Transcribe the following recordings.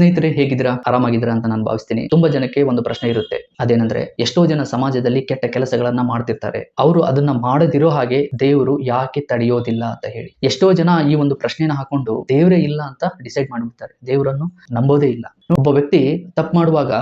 ಸ್ನೇಹಿತರೆ ಹೇಗಿದ್ದೀರಾ? ಆರಾಮಾಗಿದ್ದೀರಾ ಅಂತ ನಾನು ಭಾವಿಸ್ತೀನಿ. ತುಂಬಾ ಜನಕ್ಕೆ ಒಂದು ಪ್ರಶ್ನೆ ಇರುತ್ತೆ. ಅದೇನಂದ್ರೆ, ಎಷ್ಟೋ ಜನ ಸಮಾಜದಲ್ಲಿ ಕೆಟ್ಟ ಕೆಲಸಗಳನ್ನ ಮಾಡ್ತಿರ್ತಾರೆ. ಅವರು ಅದನ್ನ ಮಾಡದಿರೋ ಹಾಗೆ ದೇವರು ಯಾಕೆ ತಡೆಯೋದಿಲ್ಲ ಅಂತ ಹೇಳಿ. ಎಷ್ಟೋ ಜನ ಈ ಒಂದು ಪ್ರಶ್ನೆನ ಹಾಕೊಂಡು ದೇವರೇ ಇಲ್ಲ ಅಂತ ಡಿಸೈಡ್ ಮಾಡಿಬಿಡ್ತಾರೆ. ದೇವರನ್ನು ನಂಬೋದೇ ಇಲ್ಲ. ಒಬ್ಬ ವ್ಯಕ್ತಿ ತಪ್ಪು ಮಾಡುವಾಗ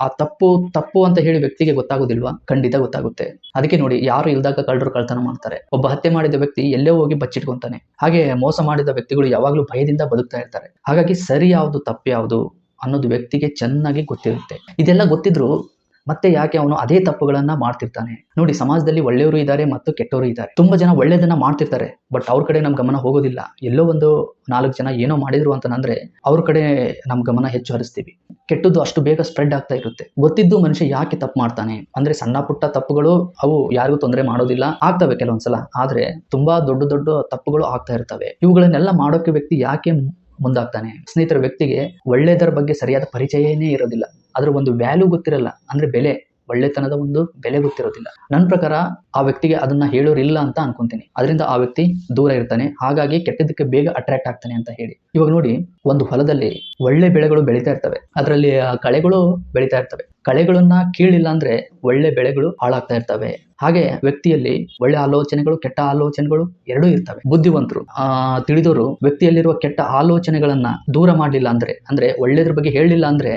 ಆ ತಪ್ಪು ತಪ್ಪು ಅಂತ ಹೇಳಿ ವ್ಯಕ್ತಿಗೆ ಗೊತ್ತಾಗೋದಿಲ್ವಾ? ಖಂಡಿತ ಗೊತ್ತಾಗುತ್ತೆ. ಅದಕ್ಕೆ ನೋಡಿ, ಯಾರು ಇಲ್ದಾಗ ಕಳ್ಳರು ಕಳ್ತನ ಮಾಡ್ತಾರೆ. ಒಬ್ಬ ಹತ್ಯೆ ಮಾಡಿದ ವ್ಯಕ್ತಿ ಎಲ್ಲೇ ಹೋಗಿ ಬಚ್ಚಿಟ್ಕೊಂತಾನೆ. ಹಾಗೆ ಮೋಸ ಮಾಡಿದ ವ್ಯಕ್ತಿಗಳು ಯಾವಾಗಲೂ ಭಯದಿಂದ ಬದುಕ್ತಾ ಇರ್ತಾರೆ. ಹಾಗಾಗಿ ಸರಿ ಯಾವುದು, ತಪ್ಪು ಯಾವುದು ಅನ್ನೋದು ವ್ಯಕ್ತಿಗೆ ಚೆನ್ನಾಗಿ ಗೊತ್ತಿರುತ್ತೆ. ಇದೆಲ್ಲ ಗೊತ್ತಿದ್ರು ಮತ್ತೆ ಯಾಕೆ ಅವನು ಅದೇ ತಪ್ಪುಗಳನ್ನ ಮಾಡ್ತಿರ್ತಾನೆ? ನೋಡಿ, ಸಮಾಜದಲ್ಲಿ ಒಳ್ಳೆಯವರು ಇದ್ದಾರೆ ಮತ್ತು ಕೆಟ್ಟವರು ಇದ್ದಾರೆ. ತುಂಬಾ ಜನ ಒಳ್ಳೆಯದನ್ನ ಮಾಡ್ತಿರ್ತಾರೆ. ಬಟ್ ಅವ್ರ ಕಡೆ ನಮ್ ಗಮನ ಹೋಗೋದಿಲ್ಲ. ಎಲ್ಲೋ ಒಂದು ನಾಲ್ಕು ಜನ ಏನೋ ಮಾಡಿದ್ರು ಅಂತಂದ್ರೆ ಅವ್ರ ಕಡೆ ನಮ್ ಗಮನ ಹೆಚ್ಚು ಹರಿಸ್ತೀವಿ. ಕೆಟ್ಟದ್ದು ಅಷ್ಟು ಬೇಗ ಸ್ಪ್ರೆಡ್ ಆಗ್ತಾ ಇರುತ್ತೆ. ಗೊತ್ತಿದ್ದು ಮನುಷ್ಯ ಯಾಕೆ ತಪ್ಪು ಮಾಡ್ತಾನೆ? ಅಂದ್ರೆ ಸಣ್ಣ ಪುಟ್ಟ ತಪ್ಪುಗಳು ಅವು ಯಾರಿಗೂ ತೊಂದರೆ ಮಾಡೋದಿಲ್ಲ. ಆಗ್ತವೆ ಕೆಲವೊಂದ್ಸಲ. ಆದ್ರೆ ತುಂಬಾ ದೊಡ್ಡ ದೊಡ್ಡ ತಪ್ಪುಗಳು ಆಗ್ತಾ ಇರ್ತವೆ. ಇವುಗಳನ್ನೆಲ್ಲ ಮಾಡೋಕೆ ವ್ಯಕ್ತಿ ಯಾಕೆ ಮುಂದಾಗ್ತಾನೆ? ಸ್ನೇಹಿತರ ವ್ಯಕ್ತಿಗೆ ಒಳ್ಳೆಯದರ ಬಗ್ಗೆ ಸರಿಯಾದ ಪರಿಚಯನೇ ಇರೋದಿಲ್ಲ. ಅದರ ಒಂದು ವ್ಯಾಲ್ಯೂ ಗೊತ್ತಿರಲ್ಲ. ಅಂದ್ರೆ ಬೆಲೆ. ಒಳ್ಳೆತನದ ಒಂದು ಬೆಲೆ ಗೊತ್ತಿರೋದಿಲ್ಲ. ನನ್ನ ಪ್ರಕಾರ ಆ ವ್ಯಕ್ತಿಗೆ ಅದನ್ನ ಹೇಳೋರಿಲ್ಲ ಅಂತ ಅನ್ಕೊಂತೀನಿ. ಅದರಿಂದ ಆ ವ್ಯಕ್ತಿ ದೂರ ಇರ್ತಾನೆ. ಹಾಗಾಗಿ ಕೆಟ್ಟದಕ್ಕೆ ಬೇಗ ಅಟ್ರಾಕ್ಟ್ ಆಗ್ತಾನೆ ಅಂತ ಹೇಳಿ. ಇವಾಗ ನೋಡಿ, ಒಂದು ಹೊಲದಲ್ಲಿ ಒಳ್ಳೆ ಬೆಳೆಗಳು ಬೆಳೀತಾ ಇರ್ತವೆ. ಅದರಲ್ಲಿ ಕಳೆಗಳು ಬೆಳೀತಾ ಇರ್ತವೆ. ಕಳೆಗಳನ್ನ ಕೀಳಿಲ್ಲ ಅಂದ್ರೆ ಒಳ್ಳೆ ಬೆಳೆಗಳು ಹಾಳಾಗ್ತಾ ಇರ್ತವೆ. ಹಾಗೆ ವ್ಯಕ್ತಿಯಲ್ಲಿ ಒಳ್ಳೆ ಆಲೋಚನೆಗಳು, ಕೆಟ್ಟ ಆಲೋಚನೆಗಳು ಎರಡೂ ಇರ್ತವೆ. ಬುದ್ಧಿವಂತರು, ಆ ತಿಳಿದವರು ವ್ಯಕ್ತಿಯಲ್ಲಿರುವ ಕೆಟ್ಟ ಆಲೋಚನೆಗಳನ್ನ ದೂರ ಮಾಡಲಿಲ್ಲ ಅಂದ್ರೆ ಅಂದ್ರೆ ಒಳ್ಳೆದ್ರ ಬಗ್ಗೆ ಹೇಳಲಿಲ್ಲ ಅಂದ್ರೆ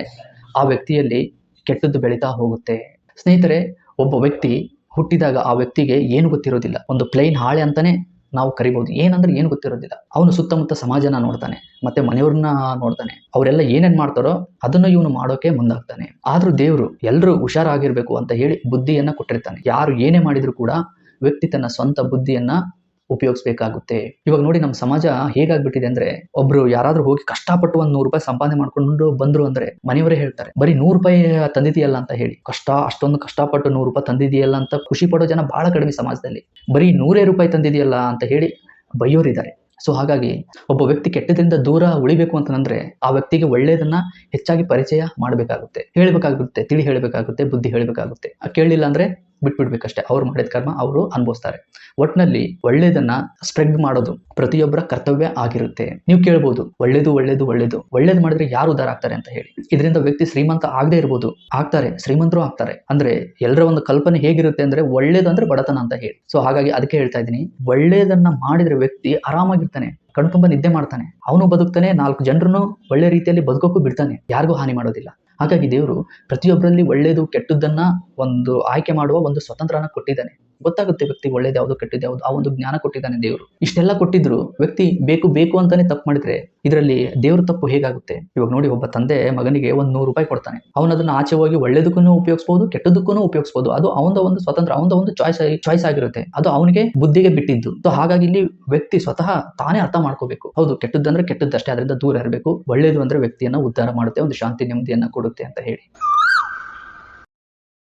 ಆ ವ್ಯಕ್ತಿಯಲ್ಲಿ ಕೆಟ್ಟದ್ದು ಬೆಳೀತಾ ಹೋಗುತ್ತೆ. ಸ್ನೇಹಿತರೆ, ಒಬ್ಬ ವ್ಯಕ್ತಿ ಹುಟ್ಟಿದಾಗ ಆ ವ್ಯಕ್ತಿಗೆ ಏನು ಗೊತ್ತಿರೋದಿಲ್ಲ. ಒಂದು ಪ್ಲೈನ್ ಹಾಳೆ ಅಂತಾನೆ ನಾವು ಕರಿಬಹುದು ಏನಂದ್ರೆ ಏನು ಗೊತ್ತಿರೋದಿಲ್ಲ. ಅವನು ಸುತ್ತಮುತ್ತ ಸಮಾಜನ ನೋಡ್ತಾನೆ, ಮತ್ತೆ ಮನೆಯವ್ರನ್ನ ನೋಡ್ತಾನೆ. ಅವರೆಲ್ಲ ಏನೇನ್ ಮಾಡ್ತಾರೋ ಅದನ್ನು ಇವನು ಮಾಡೋಕೆ ಮುಂದಾಗ್ತಾನೆ. ಆದ್ರೂ ದೇವರು ಎಲ್ಲರೂ ಹುಷಾರಾಗಿರ್ಬೇಕು ಅಂತ ಹೇಳಿ ಬುದ್ಧಿಯನ್ನ ಕೊಟ್ಟಿರ್ತಾನೆ. ಯಾರು ಏನೇ ಮಾಡಿದ್ರು ಕೂಡ ವ್ಯಕ್ತಿ ತನ್ನ ಸ್ವಂತ ಬುದ್ಧಿಯನ್ನ ಉಪಯೋಗಿಸ್ಬೇಕಾಗುತ್ತೆ. ಇವಾಗ ನೋಡಿ ನಮ್ಮ ಸಮಾಜ ಹೇಗಾಗ್ಬಿಟ್ಟಿದೆ ಅಂದ್ರೆ ಒಬ್ರು ಯಾರಾದ್ರೂ ಹೋಗಿ ಕಷ್ಟಪಟ್ಟು ಒಂದ್ ನೂರು ರೂಪಾಯಿ ಸಂಪಾದನೆ ಮಾಡ್ಕೊಂಡು ಬಂದ್ರು ಅಂದ್ರೆ ಮನೆಯವರೇ ಹೇಳ್ತಾರೆ, ಬರೀ ನೂರು ರೂಪಾಯಿ ತಂದಿದೆಯಲ್ಲ ಅಂತ ಹೇಳಿ. ಕಷ್ಟ, ಅಷ್ಟೊಂದು ಕಷ್ಟಪಟ್ಟು ನೂರು ರೂಪಾಯಿ ತಂದಿದೆಯಲ್ಲ ಅಂತ ಖುಷಿ ಪಡೋ ಜನ ಬಹಳ ಕಡಿಮೆ ಸಮಾಜದಲ್ಲಿ. ಬರೀ ನೂರೇ ರೂಪಾಯಿ ತಂದಿದೆಯಲ್ಲ ಅಂತ ಹೇಳಿ ಬೈಯೋರಿದ್ದಾರೆ. ಸೊ ಹಾಗಾಗಿ ಒಬ್ಬ ವ್ಯಕ್ತಿ ಕೆಟ್ಟದಿಂದ ದೂರ ಉಳಿಬೇಕು ಅಂತಂದ್ರೆ ಆ ವ್ಯಕ್ತಿಗೆ ಒಳ್ಳೆಯದನ್ನ ಹೆಚ್ಚಾಗಿ ಪರಿಚಯ ಮಾಡಬೇಕಾಗುತ್ತೆ. ಹೇಳಬೇಕಾಗುತ್ತೆ, ತಿಳಿ ಹೇಳಬೇಕಾಗುತ್ತೆ, ಬುದ್ಧಿ ಹೇಳಬೇಕಾಗುತ್ತೆ. ಕೇಳಲಿಲ್ಲ ಅಂದ್ರೆ ಬಿಟ್ಬಿಡ್ಬೇಕಷ್ಟೇ. ಅವ್ರು ಮಾಡಿದ ಕರ್ಮ ಅವರು ಅನುಭವಿಸ್ತಾರೆ. ಒಟ್ಟಿನಲ್ಲಿ ಒಳ್ಳೇದನ್ನ ಸ್ಪ್ರೆಡ್ ಮಾಡೋದು ಪ್ರತಿಯೊಬ್ಬರ ಕರ್ತವ್ಯ ಆಗಿರುತ್ತೆ. ನೀವು ಕೇಳ್ಬೋದು, ಒಳ್ಳೇದು ಒಳ್ಳೇದು ಒಳ್ಳೇದು. ಒಳ್ಳೇದು ಮಾಡಿದ್ರೆ ಯಾರು ಉದ್ದಾರ ಆಗ್ತಾರೆ ಅಂತ ಹೇಳಿ. ಇದರಿಂದ ವ್ಯಕ್ತಿ ಶ್ರೀಮಂತ ಆಗದೆ ಇರ್ಬೋದು. ಆಗ್ತಾರೆ, ಶ್ರೀಮಂತರು ಆಗ್ತಾರೆ. ಅಂದ್ರೆ ಎಲ್ಲರ ಒಂದು ಕಲ್ಪನೆ ಹೇಗಿರುತ್ತೆ ಅಂದ್ರೆ ಒಳ್ಳೇದು ಅಂದ್ರೆ ಬಡತನ ಅಂತ ಹೇಳಿ. ಸೊ ಹಾಗಾಗಿ ಅದಕ್ಕೆ ಹೇಳ್ತಾ ಇದ್ದೀನಿ. ಒಳ್ಳೇದನ್ನ ಮಾಡಿದ್ರೆ ವ್ಯಕ್ತಿ ಆರಾಮಾಗಿರ್ತಾನೆ. ಕಣ್ತುಂಬ ನಿದ್ದೆ ಮಾಡ್ತಾನೆ. ಅವನು ಬದುಕ್ತಾನೆ, ನಾಲ್ಕು ಜನರನ್ನು ಒಳ್ಳೆ ರೀತಿಯಲ್ಲಿ ಬದುಕೋಕು ಬಿಡ್ತಾನೆ. ಯಾರಿಗೂ ಹಾನಿ ಮಾಡೋದಿಲ್ಲ. ಹಾಗಾಗಿ ದೇವರು ಪ್ರತಿಯೊಬ್ಬರಲ್ಲಿ ಒಳ್ಳೆಯದು ಕೆಟ್ಟದ್ದನ್ನ ಒಂದು ಆಯ್ಕೆ ಮಾಡುವ ಒಂದು ಸ್ವತಂತ್ರನ ಕೊಟ್ಟಿದ್ದಾನೆ. ಗೊತ್ತಾಗುತ್ತೆ ವ್ಯಕ್ತಿ ಒಳ್ಳೇದು ಯಾವುದು, ಕೆಟ್ಟದ್ದು ಯಾವುದು, ಆ ಒಂದು ಜ್ಞಾನ ಕೊಟ್ಟಿದ್ದಾನೆ ದೇವರು. ಇಷ್ಟೆಲ್ಲ ಕೊಟ್ಟಿದ್ರು ವ್ಯಕ್ತಿ ಬೇಕು ಬೇಕು ಅಂತಾನೆ ತಪ್ಪು ಮಾಡಿದ್ರೆ ಇದರಲ್ಲಿ ದೇವ್ರ ತಪ್ಪು ಹೇಗಾಗುತ್ತೆ? ಇವಾಗ ನೋಡಿ ಒಬ್ಬ ತಂದೆ ಮಗನಿಗೆ ಒಂದ್ ನೂರು ರೂಪಾಯಿ ಕೊಡ್ತಾನೆ. ಅವನ ಅದನ್ನ ಆಚೆ ಹೋಗಿ ಒಳ್ಳೇದಕ್ಕೂ ಉಪಯೋಗಿಸಬಹುದು ಕೆಟ್ಟದಕ್ಕೂ ಉಪಯೋಗಿಸಬಹುದು ಅದು ಅವನ ಒಂದು ಸ್ವತಂತ್ರ ಅವನ ಒಂದು ಚಾಯ್ಸ್ ಚಾಯ್ಸ್ ಆಗಿರುತ್ತೆ. ಅದು ಅವನಿಗೆ ಬುದ್ಧಿಗೆ ಬಿಟ್ಟಿದ್ದು. ಸೊ ಹಾಗಾಗಿ ಇಲ್ಲಿ ವ್ಯಕ್ತಿ ಸ್ವತಃ ತಾನೇ ಅರ್ಥ ಮಾಡ್ಕೋಬೇಕು. ಹೌದು ಕೆಟ್ಟದ್ದಂದ್ರೆ ಕೆಟ್ಟದ್ದಷ್ಟೇ ಅದರಿಂದ ದೂರ ಇರಬೇಕು. ಒಳ್ಳೇದು ಅಂದ್ರೆ ವ್ಯಕ್ತಿಯನ್ನ ಉದ್ಧಾರ ಮಾಡುತ್ತೆ, ಒಂದು ಶಾಂತಿ ನೆಮ್ಮದಿಯನ್ನ ಕೊಡುತ್ತೆ ಅಂತ ಹೇಳಿ.